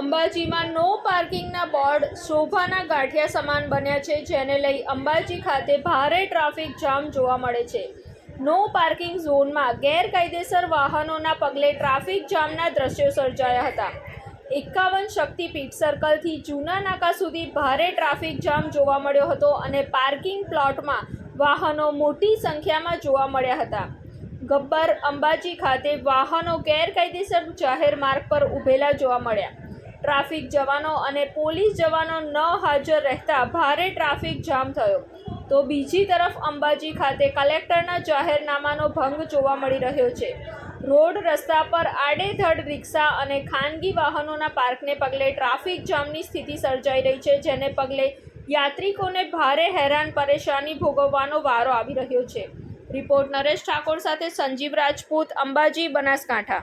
અંબાજીમાં નો પાર્કિંગના બોર્ડ શોભાના ગાંઠિયા સમાન બન્યા છે, જેને લઈ અંબાજી ખાતે ભારે ટ્રાફિક જામ જોવા મળે છે. નો પાર્કિંગ ઝોનમાં ગેરકાયદેસર વાહનોના પગલે ટ્રાફિક જામના દ્રશ્યો સર્જાયા હતા. એકાવન શક્તિપીઠ સર્કલથી જૂના નાકા સુધી ભારે ટ્રાફિક જામ જોવા મળ્યો હતો અને પાર્કિંગ પ્લોટમાં વાહનો મોટી સંખ્યામાં જોવા મળ્યા હતા. ગબ્બર અંબાજી ખાતે વાહનો ગેરકાયદેસર જાહેર માર્ગ પર ઊભેલા જોવા મળ્યા. ટ્રાફિક જવાનો અને પોલીસ જવાનો ન હાજર રહેતા ભારે ટ્રાફિક જામ થયો. તો બીજી તરફ અંબાજી ખાતે કલેક્ટરના જાહેરનામાનો ભંગ જોવા મળી રહ્યો છે. રોડ રસ્તા પર આડેધડ રિક્ષા અને ખાનગી વાહનોના પાર્કને પગલે ટ્રાફિક જામની સ્થિતિ સર્જાઈ રહી છે, જેને પગલે યાત્રિકોને ભારે હેરાન, પરેશાની ભોગવવાનો વારો આવી રહ્યો છે. રિપોર્ટ નરેશ ઠાકોર સાથે સંજીવ રાજપૂત, અંબાજી, બનાસકાંઠા.